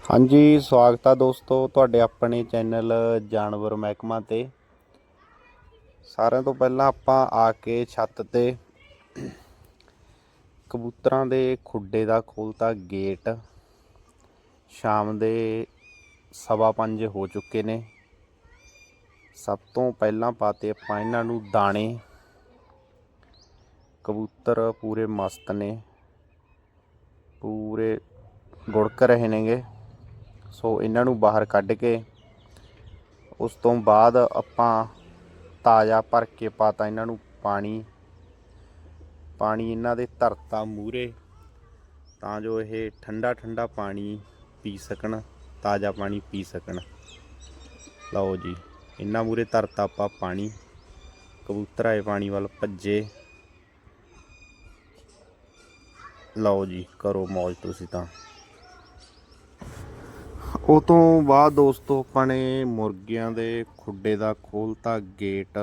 ਹਾਂਜੀ, ਸਵਾਗਤ ਆ ਦੋਸਤੋ ਤੁਹਾਡੇ ਆਪਣੇ ਚੈਨਲ ਜਾਨਵਰ ਮਹਿਕਮਾ ਤੇ। ਸਾਰਿਆਂ ਤੋਂ ਪਹਿਲਾਂ ਆਪਾਂ ਆ ਕੇ ਛੱਤ ਤੇ ਕਬੂਤਰਾਂ ਦੇ ਖੁੱਡੇ ਦਾ ਖੋਲਤਾ ਗੇਟ। ਸ਼ਾਮ ਦੇ ਸਵਾ ਪੰਜ ਹੋ ਚੁੱਕੇ ਨੇ। ਸਭ ਤੋਂ ਪਹਿਲਾਂ ਪਾਤੇ ਆਪਾਂ ਇਹਨਾਂ ਨੂੰ ਦਾਣੇ। ਕਬੂਤਰ ਪੂਰੇ ਮਸਤ ਨੇ। ਪੂਰੇ ਗੁੜਕ ਰਹੇ ਨੇਗੇ। ਸੋ ਇਹਨਾਂ ਨੂੰ ਬਾਹਰ ਕੱਢ ਕੇ ਉਸ ਤੋਂ ਬਾਅਦ ਆਪਾਂ ਤਾਜ਼ਾ ਭਰ ਕੇ ਪਾਤਾ ਇਹਨਾਂ ਨੂੰ ਪਾਣੀ। ਪਾਣੀ ਇਹਨਾਂ ਦੇ ਧਰਤਾ ਮੂਰੇ ਤਾਂ ਜੋ ਇਹ ਠੰਡਾ ਠੰਡਾ ਪਾਣੀ ਪੀ ਸਕਣ, ਤਾਜ਼ਾ ਪਾਣੀ ਪੀ ਸਕਣ। ਲਓ ਜੀ, ਇਹਨਾਂ ਮੂਰੇ ਧਰਤਾ ਆਪਾਂ ਪਾਣੀ। ਕਬੂਤਰ ਆਏ ਪਾਣੀ ਵੱਲ ਭੱਜੇ। ਲਓ ਜੀ, ਕਰੋ ਮौज ਤੁਸੀਂ ਤਾਂ। ਉਹ ਤੋਂ ਬਾਅਦ ਦੋਸਤੋ ਆਪਾਂ ਨੇ ਮੁਰਗੀਆਂ ਦੇ ਖੁੱਡੇ ਦਾ ਖੋਲਤਾ ਗੇਟ।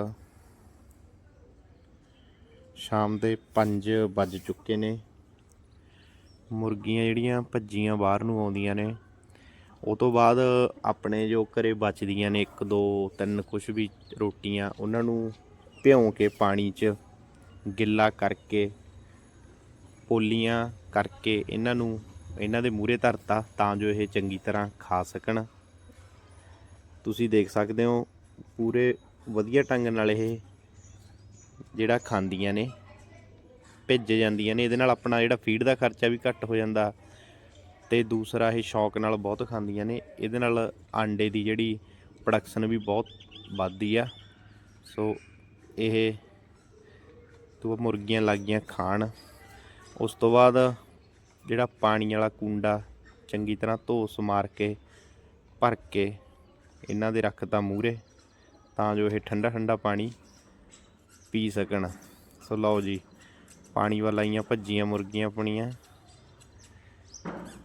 ਸ਼ਾਮ ਦੇ 5 ਵੱਜ ਚੁੱਕੇ ਨੇ। ਮੁਰਗੀਆਂ ਜਿਹੜੀਆਂ ਭੱਜੀਆਂ ਬਾਹਰ ਨੂੰ ਆਉਂਦੀਆਂ ਨੇ। ਉਹ ਤੋਂ ਬਾਅਦ ਆਪਣੇ ਜੋ ਘਰੇ ਬਚਦੀਆਂ ਨੇ ਇੱਕ, ਦੋ, ਤਿੰਨ ਕੁਛ ਵੀ ਰੋਟੀਆਂ, ਉਹਨਾਂ ਨੂੰ ਭਿਉਂ ਕੇ ਪਾਣੀ 'ਚ ਗਿੱਲਾ ਕਰਕੇ, ਪੋਲੀਆਂ ਕਰਕੇ ਇਹਨਾਂ ਨੂੰ ਇਹਨਾਂ ਦੇ ਮੂਹਰੇ ਧਰਤਾ ਤਾਂ ਜੋ ਇਹ ਚੰਗੀ ਤਰ੍ਹਾਂ ਖਾ ਸਕਣ। ਤੁਸੀਂ ਦੇਖ ਸਕਦੇ ਹੋ, ਪੂਰੇ ਵਧੀਆ ਢੰਗ ਨਾਲ ਇਹ ਜਿਹੜਾ ਖਾਂਦੀਆਂ ਨੇ, ਭਿੱਜ ਜਾਂਦੀਆਂ ਨੇ। ਇਹਦੇ ਨਾਲ ਆਪਣਾ ਜਿਹੜਾ ਫੀਡ ਦਾ ਖਰਚਾ ਵੀ ਘੱਟ ਹੋ ਜਾਂਦਾ ਤੇ ਦੂਸਰਾ ਇਹ ਸ਼ੌਕ ਨਾਲ ਬਹੁਤ ਖਾਂਦੀਆਂ ਨੇ। ਇਹਦੇ ਨਾਲ ਆਂਡੇ ਦੀ ਜਿਹੜੀ ਪ੍ਰੋਡਕਸ਼ਨ ਵੀ ਬਹੁਤ ਵੱਧਦੀ ਆ। ਸੋ ਇਹ ਦੋ ਮੁਰਗੀਆਂ ਲੱਗੀਆਂ ਖਾਣ। ਉਸ ਤੋਂ ਬਾਅਦ ਜਿਹੜਾ ਪਾਣੀ ਵਾਲਾ ਕੁੰਡਾ ਚੰਗੀ ਤਰ੍ਹਾਂ ਧੋਸ ਮਾਰ ਕੇ, ਭਰ ਕੇ ਇਹਨਾਂ ਦੇ ਰੱਖਤਾ ਮੂਰੇ ਤਾਂ ਜੋ ਇਹ ਠੰਡਾ ਠੰਡਾ ਪਾਣੀ ਪੀ ਸਕਣ। ਸੋ ਲਓ ਜੀ, ਪਾਣੀ ਵੱਲ ਆਈਆਂ ਭੱਜੀਆਂ ਮੁਰਗੀਆਂ ਆਪਣੀਆਂ।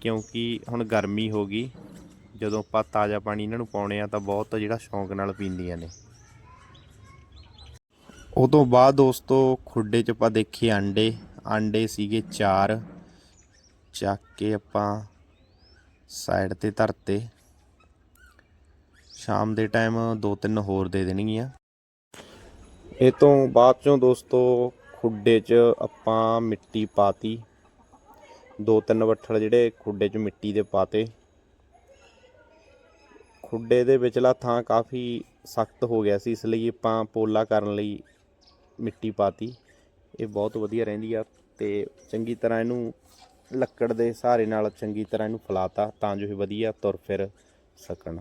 ਕਿਉਂਕਿ ਹੁਣ ਗਰਮੀ ਹੋ ਗਈ, ਜਦੋਂ ਆਪਾਂ ਤਾਜ਼ਾ ਪਾਣੀ ਇਹਨਾਂ ਨੂੰ ਪਾਉਣੇ ਆ ਤਾਂ ਬਹੁਤ ਜਿਹੜਾ ਸ਼ੌਂਕ ਨਾਲ ਪੀਂਦੀਆਂ ਨੇ। ਉਹ ਤੋਂ ਬਾਅਦ ਦੋਸਤੋ ਖੁੱਡੇ 'ਚ ਆਪਾਂ ਦੇਖੇ ਆਂਡੇ। ਆਂਡੇ ਸੀਗੇ ਚਾਰ। ਚੱਕ ਕੇ ਆਪਾਂ ਸਾਈਡ ਤੇ ਧਰਤੇ। ਸ਼ਾਮ ਦੇ ਟਾਈਮ ਦੋ ਤਿੰਨ ਹੋਰ ਦੇ ਦੇਣਗੀਆਂ। ਇਹ ਤੋਂ ਬਾਅਦ ਚੋਂ ਦੋਸਤੋ, ਖੁੱਡੇ 'ਚ ਆਪਾਂ ਮਿੱਟੀ ਪਾਤੀ। ਦੋ ਤਿੰਨ ਵੱਠਲ ਜਿਹੜੇ ਖੁੱਡੇ 'ਚ ਮਿੱਟੀ ਦੇ ਪਾਤੇ। ਖੁੱਡੇ ਦੇ ਵਿਚਲਾ ਥਾਂ ਕਾਫੀ ਸਖਤ ਹੋ ਗਿਆ ਸੀ, ਇਸ ਲਈ ਆਪਾਂ ਪੋਲਾ ਕਰਨ ਲਈ ਮਿੱਟੀ ਪਾਤੀ। ਇਹ ਬਹੁਤ ਵਧੀਆ ਰਹਿੰਦੀ ਆ ਤੇ ਚੰਗੀ ਤਰ੍ਹਾਂ ਇਹਨੂੰ ਲੱਕੜ ਦੇ ਸਹਾਰੇ ਨਾਲ ਚੰਗੀ ਤਰ੍ਹਾਂ ਇਹਨੂੰ ਫਲਾਤਾ ਤਾਂ ਜੋ ਇਹ ਵਧੀਆ ਤੁਰ ਫਿਰ ਸਕਣ।